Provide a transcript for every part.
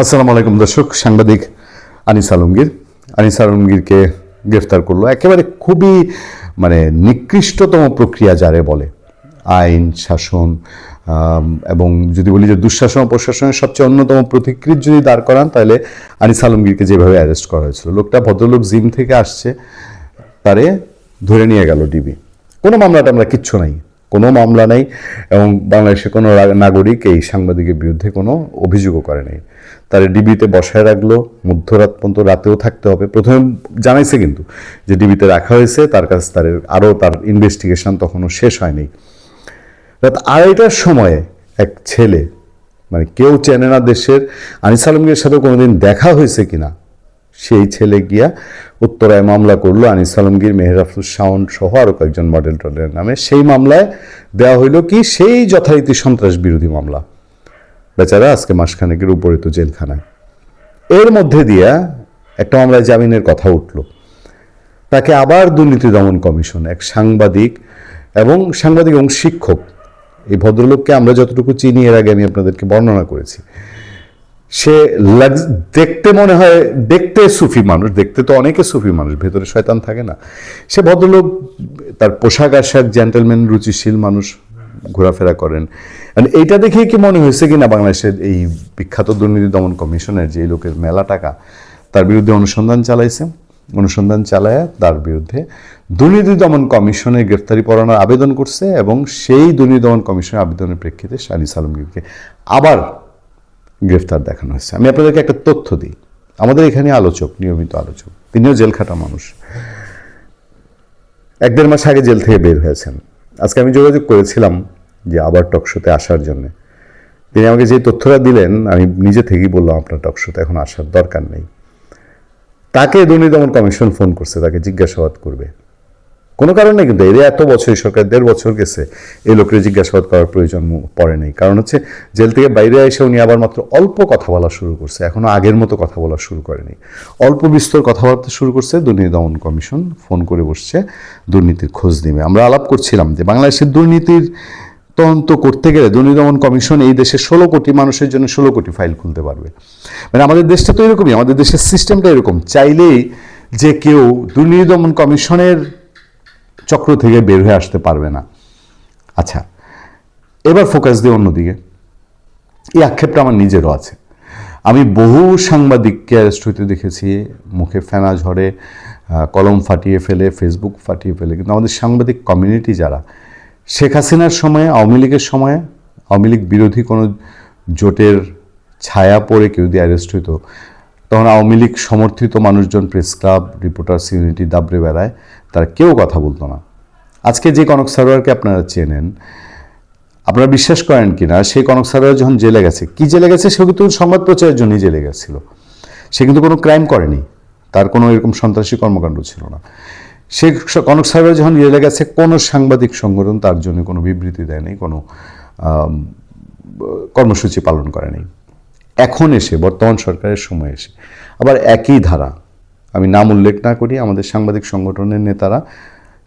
আসসালামু আলাইকুম দর্শক, সাংবাদিক আনিস আলমগীর। আনিস আলমগীরকে গ্রেফতার করল একেবারে খুবই মানে নিকৃষ্টতম প্রক্রিয়া যারে বলে। আইন, শাসন এবং যদি বলি যে দুঃশাসন প্রশাসনের সবচেয়ে অন্যতম প্রতিকৃত যদি দাঁড় করান, তাহলে আনিস আলমগীরকে যেভাবে অ্যারেস্ট করা হয়েছিল, লোকটা ভদ্রলোক জিম থেকে আসছে, তারে ধরে নিয়ে গেল ডিবি। কোনো মামলাটা আমরা কিচ্ছু নাই। কোনো মামলা নেই এবং বাংলাদেশের কোনো নাগরিক এই সাংবাদিকের বিরুদ্ধে কোনো অভিযোগও করে নাই। তার ডিবিতে বসায় রাখল, মধ্যরাত পর্যন্ত রাতেও থাকতে হবে। প্রথমে জানাইছে কিন্তু যে ডিবিতে রাখা হয়েছে, তার কাছে তার আরও তার ইনভেস্টিগেশন তখনও শেষ হয়নি। রাত আড়াইটার সময়ে এক ছেলে মানে কেউ চেনে না দেশের, আনিস আলমগীরের সাথে কোনোদিন দেখা হয়েছে কিনা সেই ছেলে গিয়া উত্তরায় মামলা করল, আনিস আলমগীর মেহরাফুল শাওন সহ আরও কয়েকজন মডেল টডেলের নামে। সেই মামলায় দেওয়া হইল কি, সেই যথারীতি সন্ত্রাস বিরোধী মামলা। বেচারা আজকে মাসখানেকের উপরে তো জেলখানায়। এর মধ্যে দিয়া একটা মামলায় জামিনের কথা উঠল। তাকে আবার দুর্নীতি দমন কমিশন, এক সাংবাদিক এবং সাংবাদিক এবং শিক্ষক। এই ভদ্রলোককে আমরা যতটুকু চিনি, এর আগে আমি আপনাদেরকে বর্ণনা করেছি। সে দেখতে মনে হয় দেখতে সুফি মানুষ, দেখতে তো অনেকে সুফি মানুষ, ভেতরে শয়তান থাকে না। সে ভদ্রলোক, তার পোশাক আশাক জেন্টেলম্যান রুচিশীল মানুষ ঘোরাফেরা করেন। এইটা দেখে কি মনে হয়েছে কিনা, বাংলাদেশের এই বিখ্যাত দুর্নীতি দমন কমিশনের যে লোকের মেলা টাকা, তার বিরুদ্ধে অনুসন্ধান চালাইছে। অনুসন্ধান চালায় তার বিরুদ্ধে দুর্নীতি দমন কমিশনে গ্রেফতারি পরোয়ানার আবেদন করছে এবং সেই দুর্নীতি দমন কমিশনের আবেদনের প্রেক্ষিতে শানিস আলমগীরকে আবার গ্রেফতার দেখানো হয়েছে। আমি আপনাদেরকে একটা তথ্য দিই। আমাদের এখানে আলোচক, নিয়মিত আলোচক, তিনিও জেল খাটা মানুষ। এক দেড় মাস আগে জেল থেকে বের হয়েছেন। আজকে আমি যোগাযোগ করেছিলাম যে আবার টকশোতে আসার জন্য। তিনি আমাকে যে তথ্যটা দিলেন, আমি নিজে থেকেই বললাম, আপনার টকশোতে এখন আসার দরকার নেই। তাকে দুর্নীতি দমন কমিশন ফোন করছে, তাকে জিজ্ঞাসাবাদ করবে। কোনো কারণ কিন্তু এর এত বছর সরকার দেড় বছর গেছে এই লোকের জিজ্ঞাসাবাদ করার প্রয়োজন পড়ে নেই। কারণ হচ্ছে জেল থেকে বাইরে এসে উনি আবার মাত্র অল্প কথা বলা শুরু করছে, এখনও আগের মতো কথা বলা শুরু করেনি। অল্প বিস্তর কথাবার্তা শুরু করছে দুর্নীতি দমন কমিশন, ফোন করে বসছে, দুর্নীতির খোঁজ নিবে। আমরা আলাপ করছিলাম যে বাংলাদেশের দুর্নীতির তদন্ত করতে গেলে দুর্নীতি দমন কমিশন এই দেশে ষোলো কোটি মানুষের জন্য ষোলো কোটি ফাইল খুলতে পারবে। মানে আমাদের দেশটা তো এরকমই, আমাদের দেশের সিস্টেমটা এরকম। চাইলেই যে কেউ দুর্নীতি দমন কমিশনের চক্র থেকে বের হয়ে আসতে পারবে না। আচ্ছা এবার ফোকাস দিয়ে অন্যদিকে। এই আক্ষেপটা আমার নিজেরও আছে। আমি বহু সাংবাদিককে অ্যারেস্ট হইতে দেখেছি, মুখে ফেনা ঝরে কলম ফাটিয়ে ফেলে ফেসবুক ফাটিয়ে ফেলে। কিন্তু আমাদের সাংবাদিক কমিউনিটি যারা, শেখ হাসিনার সময়ে, আওয়ামী লীগের সময়ে, আওয়ামী লীগ বিরোধী কোনো জোটের ছায়া পড়ে কেউ দিয়ে অ্যারেস্ট হইতো, তখন আওয়ামী লীগ সমর্থিত মানুষজন প্রেস ক্লাব রিপোর্টার্স ইউনিটি দাবড়ে বেড়ায় তারা কেউ কথা বলতো না। আজকে যে কনক সারোয়ারকে আপনারা চেনেন, আপনারা বিশ্বাস করেন কি না সেই কনক সারোয়ার যখন জেলে গেছে, কি জেলে গেছে সে কিন্তু সংবাদ প্রচারের জন্যই জেলে গেছিল। সে কিন্তু কোনো ক্রাইম করেনি। তার কোনো এরকম সন্ত্রাসী কর্মকাণ্ড ছিল না। সে কনক সারোয়ার যখন জেলে গেছে, কোনো সাংবাদিক সংগঠন তার জন্য কোনো বিবৃতি দেয়নি, কোনো কর্মসূচি পালন করেনি। এখন এসে, বর্তমান সরকারের সময় এসে, আবার একই ধারা আমি নাম উল্লেখ না করি, আমাদের সাংবাদিক সংগঠনের নেতারা।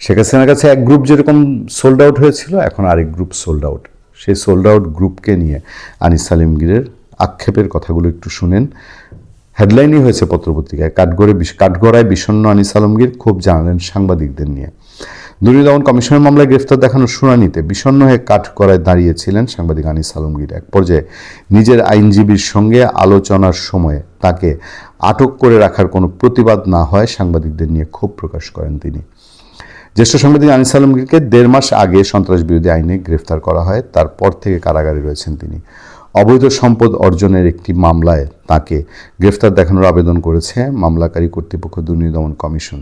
শেখ হাসিনার কাছে এক গ্রুপ যেরকম সোল্ড আউট হয়েছিল, এখন আরেক গ্রুপ সোল্ড আউট সেই সোল্ড আউট গ্রুপকে নিয়ে আনিস সালিমগীরের আক্ষেপের কথাগুলো একটু শুনেন। হেডলাইনই হয়েছে পত্রপত্রিকায়, কাঠগড়ে কাঠগড়ায় বিষণ্ণ আনিস আলমগীর খুব জানালেন সাংবাদিকদের নিয়ে। দুর্নীতি দমন কমিশনের মামলায় গ্রেফতার দেখানোর শুনানিতে বিষণ্ণ হয়ে কাঠগড়ায় দাঁড়িয়েছিলেন সাংবাদিক আনিস আলমগীর এক পর্যায়ে নিজের আইনজীবীর সঙ্গে আলোচনার সময়ে তাকে আটক করে রাখার কোনো প্রতিবাদ না হয় সাংবাদিকদের নিয়ে ক্ষোভ প্রকাশ করেন তিনি। জ্যেষ্ঠ সাংবাদিক আনিস আলমগীরকে দেড় মাস আগে সন্ত্রাস বিরোধী আইনে গ্রেফতার করা হয়, তারপর থেকে কারাগারে রয়েছেন তিনি। অবৈধ সম্পদ অর্জনের একটি মামলায় তাকে গ্রেফতার দেখানোর আবেদন করেছে মামলাকারী কর্তৃপক্ষ দুর্নীতি দমন কমিশন।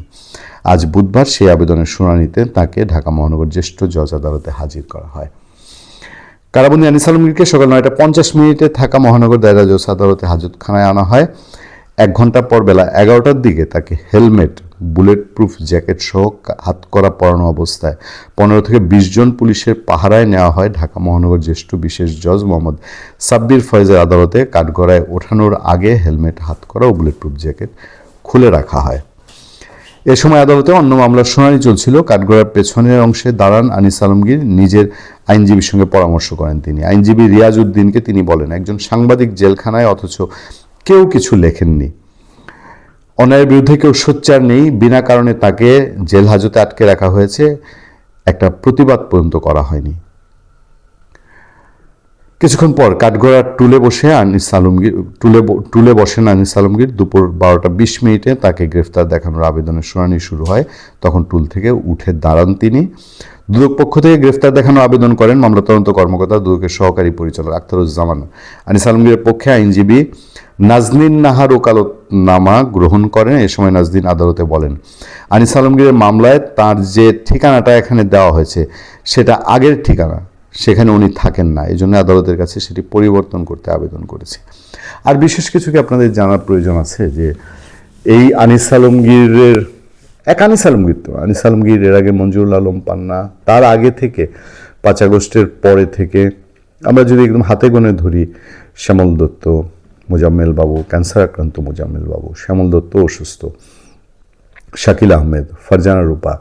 আজ বুধবার সেই আবেদনের শুনানিতে তাকে ঢাকা মহানগর জ্যেষ্ঠ জজ আদালতে হাজির করা হয়। কারাবন্দি আনিস আলমগীরকে সকাল নয়টা পঞ্চাশ মিনিটে থাকা মহানগর দায়রা জজ আদালতে হাজতখানায় আনা হয়। এক ঘণ্টা পর বেলা এগারোটার দিকে তাকে হেলমেট বুলেট প্রুফ জ্যাকেট সহ হাত করা পরানো অবস্থায় পনেরো থেকে বিশ জন পুলিশের পাহারায় নেওয়া হয় ঢাকা মহানগর জ্যেষ্ঠ বিশেষ জজ মোহাম্মদ সাব্বির ফয়েজের আদালতে কাঠগড়ায় ওঠানোর আগে হেলমেট, হাত করা ও বুলেট প্রুফ জ্যাকেট খুলে রাখা হয়। এ সময় আদালতে অন্য মামলার শুনানি চলছিল। কাঠগড়ার পেছনের অংশে দাঁড়ান আনিস আলমগীর, নিজের আইনজীবীর সঙ্গে পরামর্শ করেন তিনি। আইনজীবী রিয়াজ উদ্দিনকে তিনি বলেন, একজন সাংবাদিক জেলখানায় অথচ কেউ কিছু লেখেননি। অন্যায়ের বিরুদ্ধে কেউ সোচ্চার নেই, বিনা কারণে তাকে জেল হাজতে আটকে রাখা হয়েছে। একটা প্রতিবাদ পর্যন্ত করা হয়নি। কিছুক্ষণ পর কাঠগড়ার টুলে বসে আনিস আলমগীর টুলে টুলে বসেন আনিস আলমগীর দুপুর বারোটা বিশ মিনিটে তাকে গ্রেফতার দেখানোর আবেদনের শুনানি শুরু হয়। তখন টুল থেকে উঠে দাঁড়ান তিনি। দুদক পক্ষ থেকে গ্রেফতার দেখানোর আবেদন করেন মামলা তদন্ত কর্মকর্তা, দুদকের সহকারী পরিচালক আখতারুজ্জামান। আনিস আলমগীরের পক্ষে আইনজীবী নাজনীন নাহার ওকালতনামা গ্রহণ করেন, এ সময় নাজনীন আদালতে বলেন, আনিস আলমগীরের মামলায় তার যে ঠিকানাটা এখানে দেওয়া হয়েছে, সেটা আগের ঠিকানা, সেখানে উনি থাকেন না। এই জন্য আদালতের কাছে সেটি পরিবর্তন করতে আবেদন করেছে। আর বিশেষ কিছু কি আপনাদের জানার প্রয়োজন আছে যে এই আনিস আলমগীরের এক আনিস আলমগীর তো। আনিস আলমগীর এর আগে মঞ্জুরুল আলম পান্না, তার আগে থেকে পাঁচ আগস্টের পরে থেকে আমরা যদি একদম হাতে গোনে ধরি, শ্যামল দত্ত, মোজাম্মেল বাবু, ক্যান্সার আক্রান্ত মোজাম্মেল বাবু, শ্যামল দত্ত অসুস্থ, শাকিল আহমেদ, ফারজানা রূপা,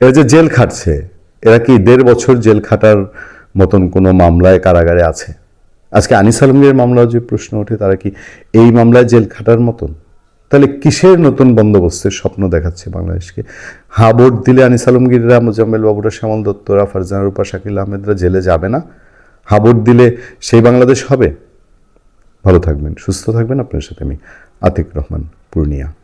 এরা যে জেল খাটছে, এরা কি দেড় বছর জেল খাটার মতন কোনো মামলায় কারাগারে আছে? আজকে আনিস আলমগীরের মামলা যে প্রশ্ন ওঠে, তারা কি এই মামলায় জেল খাটার মতন? তাহলে কিসের নতুন বন্দোবস্তের স্বপ্ন দেখাচ্ছে বাংলাদেশকে? হা ভোট দিলে আনিস আলমগীররা, মোজাম্মেল বাবুরা, শ্যামল দত্তরা, ফারজানা রূপা, শাকিল আহমেদরা জেলে যাবে না? হা ভোট দিলে সেই বাংলাদেশ হবে? ভালো থাকবেন, সুস্থ থাকবেন। আপনার সাথে আমি আতিক রহমান, পূর্ণিয়া।